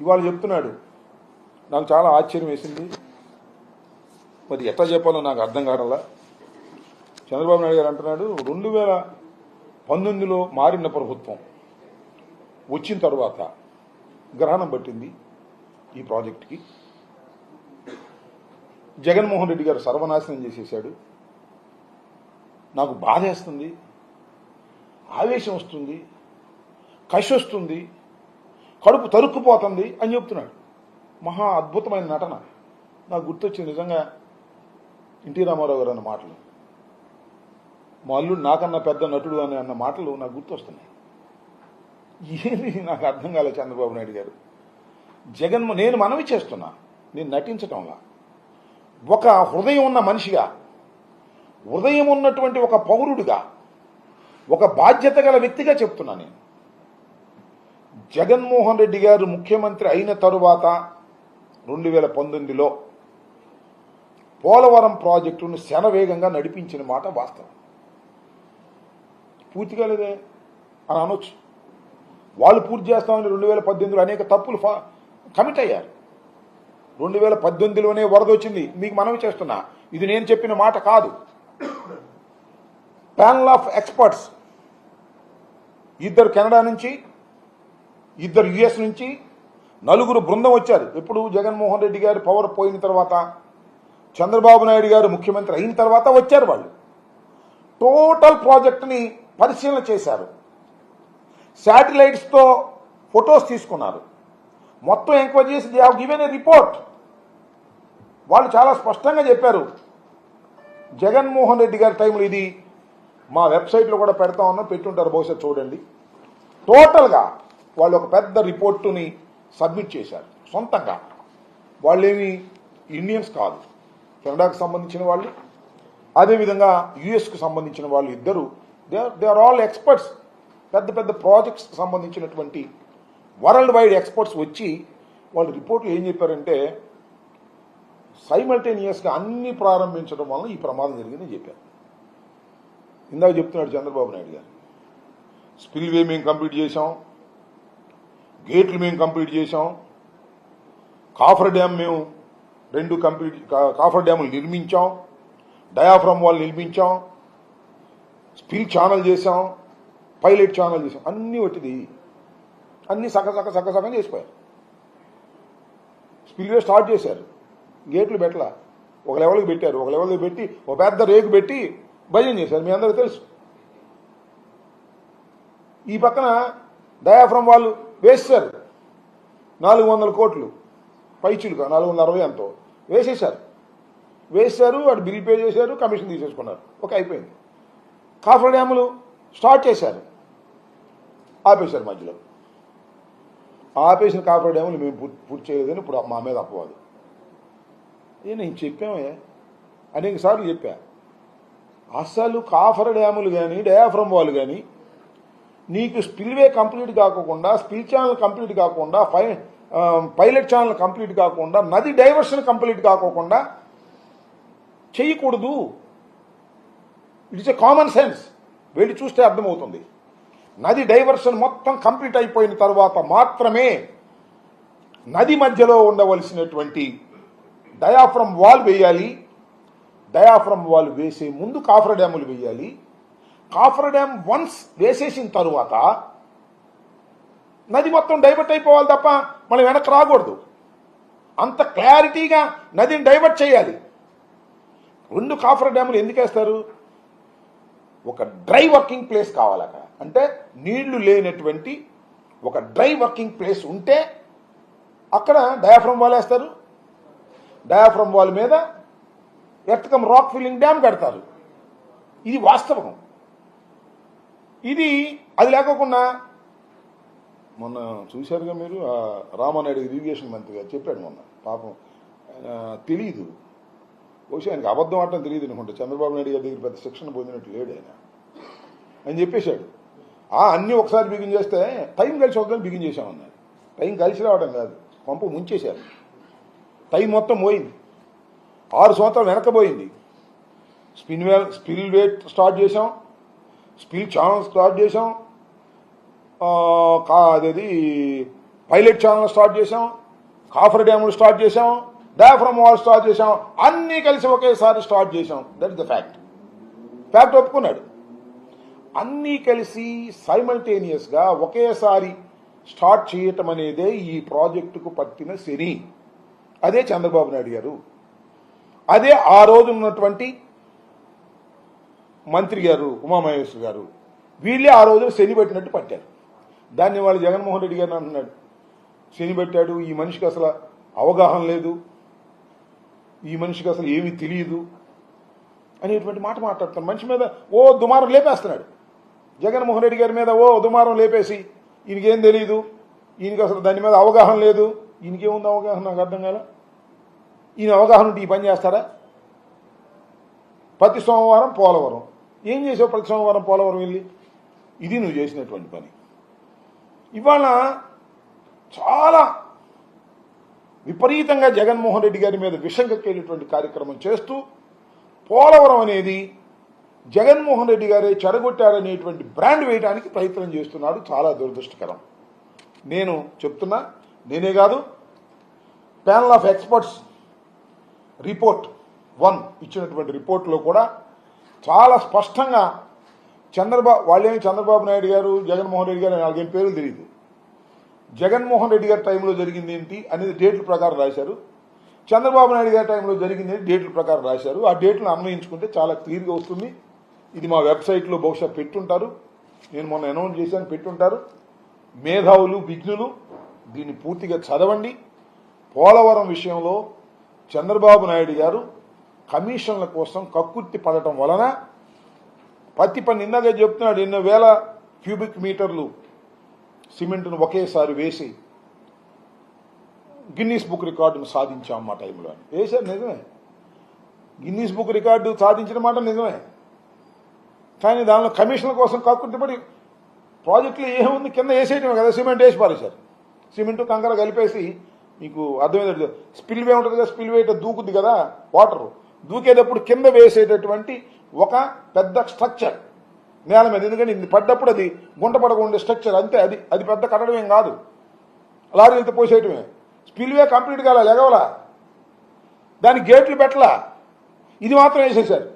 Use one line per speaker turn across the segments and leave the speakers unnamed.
ఇవాళ చెప్తున్నాడు. నాకు చాలా ఆశ్చర్యం వేసింది. మరి ఎట్లా చెప్పాలో నాకు అర్థం కావడంలా చంద్రబాబు నాయుడు గారు అంటున్నాడు రెండు వేల పంతొమ్మిదిలో మారిన ప్రభుత్వం వచ్చిన తర్వాత గ్రహణం పట్టింది ఈ ప్రాజెక్టుకి. జగన్మోహన్ రెడ్డి గారు సర్వనాశనం చేసేసాడు. నాకు బాధేస్తుంది. ఆవేశం వస్తుంది. కషి వస్తుంది. కడుపు తరుక్కుపోతుంది అని చెప్తున్నాడు. మహా అద్భుతమైన నటన. నాకు గుర్తొచ్చింది నిజంగా ఎన్టీ రామారావు గారు అన్న మాటలు. మా అల్లుడు నాకన్నా పెద్ద నటుడు అని అన్న మాటలు నాకు గుర్తొస్తున్నాయి. ఏది నాకు అర్థం కాలేదు చంద్రబాబు నాయుడు గారు. జగన్ నేను మనవి చేస్తున్నా. నేను నటించటంలా. ఒక హృదయం ఉన్న మనిషిగా హృదయం ఉన్నటువంటి ఒక పౌరుడిగా ఒక బాధ్యత గల వ్యక్తిగా చెప్తున్నా నేను. జగన్మోహన్ రెడ్డి గారు ముఖ్యమంత్రి అయిన తరువాత రెండు వేల పంతొమ్మిదిలో పోలవరం ప్రాజెక్టును శనవేగంగా నడిపించిన మాట వాస్తవం. పూర్తి కాలేదే అని అనొచ్చు. వాళ్ళు పూర్తి చేస్తామని రెండు వేల పద్దెనిమిదిలో అనేక తప్పులు కమిట్ అయ్యారు. రెండు వేల పద్దెనిమిదిలోనే వరద వచ్చింది. మీకు మనవి చేస్తున్నా. ఇది నేను చెప్పిన మాట కాదు. ప్యానల్ ఆఫ్ ఎక్స్పర్ట్స్ ఇద్దరు కెనడా నుంచి ఇద్దరు యుఎస్ నుంచి నలుగురు బృందం వచ్చారు. ఎప్పుడు జగన్మోహన్ రెడ్డి గారు పవర్ పోయిన తర్వాత చంద్రబాబు నాయుడు గారు ముఖ్యమంత్రి అయిన తర్వాత వచ్చారు వాళ్ళు. టోటల్ ప్రాజెక్టుని పరిశీలన చేశారు. శాటిలైట్స్తో ఫొటోస్ తీసుకున్నారు. మొత్తం ఎంక్వైరీ చేసి they have given a report. వాళ్ళు చాలా స్పష్టంగా చెప్పారు జగన్మోహన్ రెడ్డి గారి టైంలో ఇది మా వెబ్సైట్లో కూడా పెడతా ఉన్నాం పెట్టుంటారు బహుశా చూడండి. టోటల్గా వాళ్ళు ఒక పెద్ద రిపోర్టుని సబ్మిట్ చేశారు సొంతంగా. వాళ్ళేమి ఇండియన్స్ కాదు. కెనడాకు సంబంధించిన వాళ్ళు అదేవిధంగా యుఎస్కు సంబంధించిన వాళ్ళు ఇద్దరు. They are they are all experts పెద్ద పెద్ద ప్రాజెక్ట్స్ సంబంధించినటువంటి వరల్డ్ వైడ్ ఎక్స్పర్ట్స్ వచ్చి వాళ్ళు రిపోర్ట్లు ఏం చెప్పారంటే సైమల్టేనియస్గా అన్ని ప్రారంభించడం వలన ఈ ప్రమాదం జరిగిందని చెప్పారు. ఇందాక చెప్తున్నాడు చంద్రబాబు నాయుడు గారు. స్పిల్వే మేము కంప్లీట్ చేసాం గేట్లు మేము కంప్లీట్ చేసాం కాఫర్ డ్యామ్ మేము రెండు కంప్లీట్ కాఫర్ డ్యాములు నిర్మించాం. డయాఫ్రమ్ వాళ్ళు నిర్మించాం. స్పిల్ ఛానల్ చేసాం పైలట్ ఛానల్ చేసాం అన్నీ వచ్చింది. అన్ని సగ సగ సగ సగం చేసిపోయారు స్పిల్వే స్టార్ట్ చేశారు. గేట్లు పెట్టలా. ఒక లెవెల్కి పెట్టారు. ఒక లెవెల్కి పెట్టి ఒక పెద్ద రేకు పెట్టి భయం చేశారు. మీ అందరికీ తెలుసు. ఈ పక్కన డయాఫ్రమ్ వాళ్ళు వేసేశారు. నాలుగు వందల కోట్లు. పైచులుగా నాలుగు వందల అరవై ఎంతో. వేసేశారు. వేశారు వాడు బిల్ పే చేశారు కమిషన్ తీసేసుకున్నారు. ఓకే అయిపోయింది. కాఫర్ డ్యాములు స్టార్ట్ చేశారు. ఆపేశారు మధ్యలో. ఆపేసిన కాఫర్ డ్యాములు మేము పూర్తి చేయలేదని ఇప్పుడు మా మీద అపవాదు. ఏ నేను చెప్పామే. అనేక సార్లు చెప్పా. అసలు కాఫర్ డ్యాములు కానీ డయాఫ్రమ్ వాళ్ళు కానీ నీకు స్పిల్వే కంప్లీట్ కాకుండా స్పిల్ ఛానల్ కంప్లీట్ కాకుండా ఫై పైలట్ ఛానల్ కంప్లీట్ కాకుండా నది డైవర్షన్ కంప్లీట్ కాకోకుండా చేయకూడదు ఇట్స్ ఎ కామన్ సెన్స్ వెళ్ళి చూస్తే అర్థమవుతుంది. నది డైవర్షన్ మొత్తం కంప్లీట్ అయిపోయిన తర్వాత మాత్రమే నది మధ్యలో ఉండవలసినటువంటి డయాఫ్రమ్ వాల్ వేయాలి. డయాఫ్రమ్ వాల్ వేసే ముందు కాఫర్ డ్యాములు వేయాలి. కాఫర్ డ్యామ్ వన్స్ వేసేసిన తరువాత నది మొత్తం డైవర్ట్ అయిపోవాలి తప్ప మనం వెనక్కి రాకూడదు. అంత క్లారిటీగా నదిని డైవర్ట్ చేయాలి. రెండు కాఫర్ డ్యాములు ఎందుకు వేస్తారు? ఒక డ్రై వర్కింగ్ ప్లేస్ కావాలి అక్కడ అంటే నీళ్ళు లేనటువంటి ఒక డ్రై వర్కింగ్ ప్లేస్ ఉంటే అక్కడ డయాఫ్రమ్ వాల్ వేస్తారు. డయాఫ్రమ్ వాల్ మీద ఎర్తకం రాక్ ఫిల్లింగ్ డ్యామ్ కడతారు. ఇది వాస్తవం. ఇది అది లేకోకుండా మొన్న చూశారుగా మీరు ఆ రామానాయుడు ఇరిగేషన్ మంత్రి గారు చెప్పాడు మొన్న. పాపం తెలీదు. తెలియదు బహుశా ఆయనకి అబద్ధం ఆడటం తెలియదు అనుకుంటా. చంద్రబాబు నాయుడు గారి దగ్గర పెద్ద శిక్షణ పొందినట్టు లేడు ఆయన. అని చెప్పేశాడు. ఆ అన్నీ ఒకసారి బిగిన్ చేస్తే టైం కలిసి వద్దని బిగిన్ చేశామన్నారు. టైం కలిసి రావడం కాదు. పంపు ముంచేశారు. టైం మొత్తం పోయింది. ఆరు సంవత్సరాలు వెనకపోయింది spillway spillway start చేసాం స్పీడ్ ఛానల్ స్టార్ట్ చేసాం కా అదేది పైలట్ ఛానల్ స్టార్ట్ చేసాం కాఫర్ డ్యాములు స్టార్ట్ చేసాం డయాఫ్రమ్ వాల్ స్టార్ట్ చేసాం అన్నీ కలిసి ఒకేసారి స్టార్ట్ చేసాం that is the fact fact ఒప్పుకున్నాడు. అన్నీ కలిసి సైమల్టేనియస్గా ఒకేసారి స్టార్ట్ చేయటం అనేదే ఈ ప్రాజెక్టుకు పట్టిన శని. అదే చంద్రబాబు నాయుడు గారు. అదే ఆ రోజున్నటువంటి మంత్రి గారు ఉమామహేశ్వర్ గారు వీళ్ళే ఆ రోజున శని పెట్టినట్టు పట్టారు. దాన్ని వాళ్ళు జగన్మోహన్ రెడ్డి గారిని అంటున్నాడు శని పెట్టాడు ఈ మనిషికి అసలు అవగాహన లేదు. ఈ మనిషికి అసలు ఏమీ తెలియదు అనేటువంటి మాట మాట్లాడుతాను మనిషి మీద ఓ దుమారం లేపేస్తున్నాడు. జగన్మోహన్ రెడ్డి గారి మీద ఓ దుమారం లేపేసి ఈయనకేం తెలియదు ఈయనకి అసలు దాని మీద అవగాహన లేదు. ఈయనకేముంది అవగాహన? నాకు అర్థం కాల? ఈయన అవగాహన ఉంటే ఈ పని చేస్తారా? ప్రతి సోమవారం పోలవరం. ఏం చేసావు ప్రతి సోమవారం పోలవరం వెళ్ళి? ఇది నువ్వు చేసినటువంటి పని. ఇవాళ చాలా విపరీతంగా జగన్మోహన్ రెడ్డి గారి మీద విషం కక్కేటటువంటి కార్యక్రమం చేస్తూ పోలవరం అనేది జగన్మోహన్ రెడ్డి గారే చెడగొట్టారనేటువంటి బ్రాండ్ వేయడానికి ప్రయత్నం చేస్తున్నాడు చాలా దురదృష్టకరం. నేను చెప్తున్నా నేనే కాదు panel of experts report one ఇచ్చినటువంటి రిపోర్ట్లో కూడా చాలా స్పష్టంగా చంద్రబాబు వాళ్ళేమి చంద్రబాబు నాయుడు గారు జగన్మోహన్ రెడ్డి గారు నాలుగేం పేర్లు తెలియదు జగన్మోహన్ రెడ్డి గారి టైంలో జరిగింది ఏంటి అనేది డేట్ల ప్రకారం రాశారు. చంద్రబాబు నాయుడు గారి టైంలో జరిగింది డేట్ల ప్రకారం రాశారు. ఆ డేట్లను అన్వయించుకుంటే చాలా క్లియర్గా వస్తుంది. ఇది మా వెబ్సైట్లో బహుశా పెట్టుంటారు. నేను మొన్న అనౌన్స్ చేశాను పెట్టుంటారు. మేధావులు విఘ్నులు దీన్ని పూర్తిగా చదవండి. పోలవరం విషయంలో చంద్రబాబు నాయుడు గారు కమిషన్ల కోసం కక్కుర్తి పడటం వలన పత్తి పని ఇందాక చెప్తున్నాడు ఎన్నో వేల క్యూబిక్ మీటర్లు సిమెంట్ను ఒకేసారి వేసి గిన్నీస్ బుక్ రికార్డును సాధించాం మా టైంలో. వేశారు నిజమే? గిన్నీస్ బుక్ రికార్డు సాధించిన మాట నిజమే. కానీ దానిలో కమిషన్ల కోసం కక్కుర్తిపడి ప్రాజెక్టులు ఏముంది? కింద వేసేయటమే కదా సిమెంట్ వేసి పారేశారు సిమెంట్ కంకర కలిపేసి మీకు అర్థమైంది. స్పిల్వే ఉంటుంది కదా స్పిల్వే దూకుద్ది కదా వాటరు. దూకేటప్పుడు కింద వేసేటటువంటి ఒక పెద్ద స్ట్రక్చర్ నేల మీద. ఎందుకంటే ఇది పడ్డప్పుడు అది గుంట పడకుండా స్ట్రక్చర్ అంతే. అది అది పెద్ద కట్టడమేం కాదు. లారీలతో పోసేయటమే. స్పిల్వే కంప్లీట్ కాలే లెగవలా? దాని గేట్లు పెట్టలా? ఇది మాత్రం వేసేసారు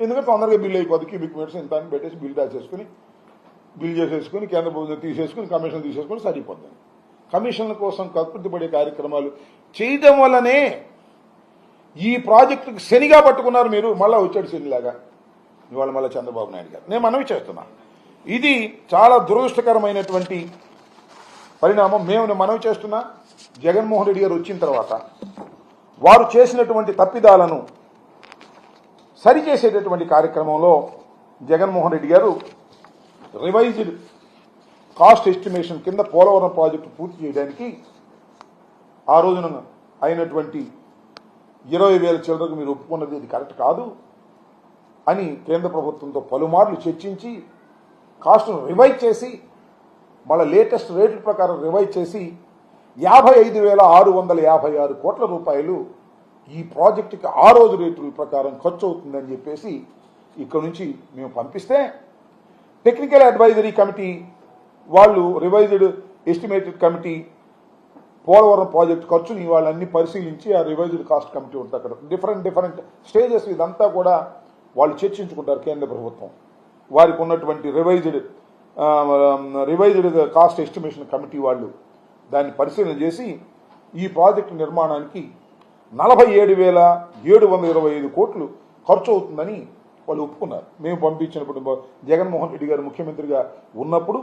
ఎందుకంటే తొందరగా బిల్ అయిపోద్ది. క్యూబిక్ మీటర్స్ ఇంత అని పెట్టేసి బిల్ రాసేసుకుని బిల్ చేసేసుకుని కేంద్ర ప్రభుత్వం తీసేసుకుని కమిషన్ తీసేసుకుని సరిపోద్ది. కమిషన్ల కోసం కకృతి పడే కార్యక్రమాలు చేయడం వల్లనే ఈ ప్రాజెక్టుకు శనిగా పట్టుకున్నారు మీరు మళ్ళీ వచ్చాడు శనిలాగా. ఇవాళ మళ్ళీ చంద్రబాబు నాయుడు గారు. నేను మనవి చేస్తున్నా. ఇది చాలా దురదృష్టకరమైనటువంటి పరిణామం. మేము మనవి చేస్తున్నా జగన్మోహన్ రెడ్డి గారు వచ్చిన తర్వాత వారు చేసినటువంటి తప్పిదాలను సరిచేసేటటువంటి కార్యక్రమంలో జగన్మోహన్ రెడ్డి గారు రివైజ్డ్ కాస్ట్ ఎస్టిమేషన్ కింద పోలవరం ప్రాజెక్టు పూర్తి చేయడానికి ఆ రోజున అయినటువంటి ఇరవై వేల చిల్లరకు మీరు ఒప్పుకున్నది ఇది కరెక్ట్ కాదు అని కేంద్ర ప్రభుత్వంతో పలుమార్లు చర్చించి కాస్ట్ను రివైజ్ చేసి మళ్ళీ లేటెస్ట్ రేట్ల ప్రకారం రివైజ్ చేసి యాభై ఐదు వేల ఆరు వందల యాభై ఆరు కోట్ల రూపాయలు ఈ ప్రాజెక్టుకి ఆ రోజు రేట్ల ప్రకారం ఖర్చు అవుతుందని చెప్పేసి ఇక్కడ నుంచి మేము పంపిస్తే టెక్నికల్ అడ్వైజరీ కమిటీ వాళ్ళు revised estimated committee Polavaram project ఖర్చుని వాళ్ళన్ని పరిశీలించి ఆ రివైజ్డ్ కాస్ట్ కమిటీ ఉంటుంది అక్కడ డిఫరెంట్ డిఫరెంట్ స్టేజెస్ ఇదంతా కూడా వాళ్ళు చర్చించుకుంటారు కేంద్ర ప్రభుత్వం. వారికి ఉన్నటువంటి revised revised cost estimation committee వాళ్ళు దాన్ని పరిశీలన చేసి ఈ ప్రాజెక్టు నిర్మాణానికి నలభై ఏడు వేల ఏడు వందల ఇరవై ఐదు కోట్లు ఖర్చు అవుతుందని వాళ్ళు ఒప్పుకున్నారు. మేము పంపించినప్పుడు జగన్మోహన్ రెడ్డి గారు ముఖ్యమంత్రిగా ఉన్నప్పుడు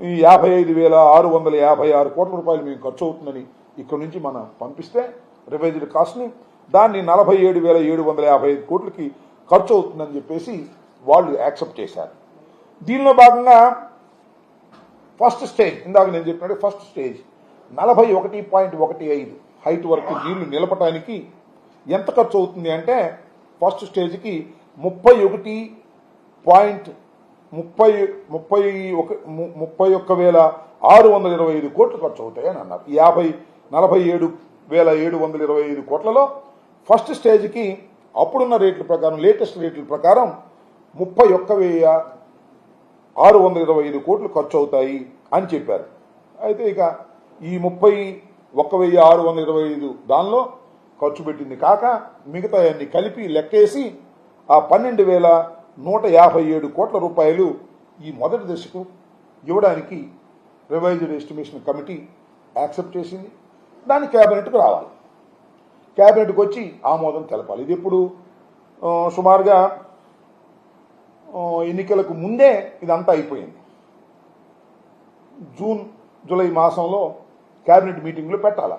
ఈ యాభై ఐదు వేల ఆరు వందల యాభై ఆరు కోట్ల రూపాయలు మేము ఖర్చు అవుతుందని ఇక్కడ నుంచి మనం పంపిస్తే రివైజ్డ్ కాస్ట్ని దాన్ని నలభై ఏడు వేల ఏడు వందల యాభై ఐదు కోట్లకి ఖర్చు అవుతుందని చెప్పేసి వాళ్ళు యాక్సెప్ట్ చేశారు. దీనిలో భాగంగా ఫస్ట్ స్టేజ్ ఇందాక నేను చెప్పినట్టు ఫస్ట్ స్టేజ్ నలభై ఒకటి పాయింట్ ఒకటి ఐదు హైట్ వరకు నీళ్ళు నిలపటానికి ఎంత ఖర్చు అవుతుంది అంటే ఫస్ట్ స్టేజ్కి ముప్పై ఒకటి పాయింట్ ముప్పై ముప్పై ఒక ము- ముప్పై ఒక్క వేల ఆరు వందల ఇరవై ఐదు కోట్లు ఖర్చు అవుతాయని అన్నారు. యాభై నలభై ఏడు వేల ఏడు వందల ఇరవై ఐదు కోట్లలో ఫస్ట్ స్టేజ్కి అప్పుడున్న రేట్ల ప్రకారం లేటెస్ట్ రేట్ల ప్రకారం ముప్పై ఒక్క వెయ్యి ఆరు వందల ఇరవై ఐదు కోట్లు ఖర్చు అవుతాయి అని చెప్పారు. అయితే ఇక ఈ ముప్పై ఒక్క వెయ్యి ఆరు వందల ఇరవై ఐదు దానిలో ఖర్చు పెట్టింది కాక మిగతా అన్ని కలిపి లెక్కేసి ఆ పన్నెండు వేల నూట యాభై ఏడు కోట్ల రూపాయలు ఈ మొదటి దశకు ఇవ్వడానికి రివైజ్డ్ ఎస్టిమేషన్ కమిటీ యాక్సెప్ట్ చేసింది. దాన్ని కేబినెట్కు రావాలి. కేబినెట్కి వచ్చి ఆమోదం తెలపాలి. ఇది ఇప్పుడు సుమారుగా ఎన్నికలకు ముందే ఇదంతా అయిపోయింది. జూన్ జూలై మాసంలో కేబినెట్ మీటింగ్లో పెట్టాలి?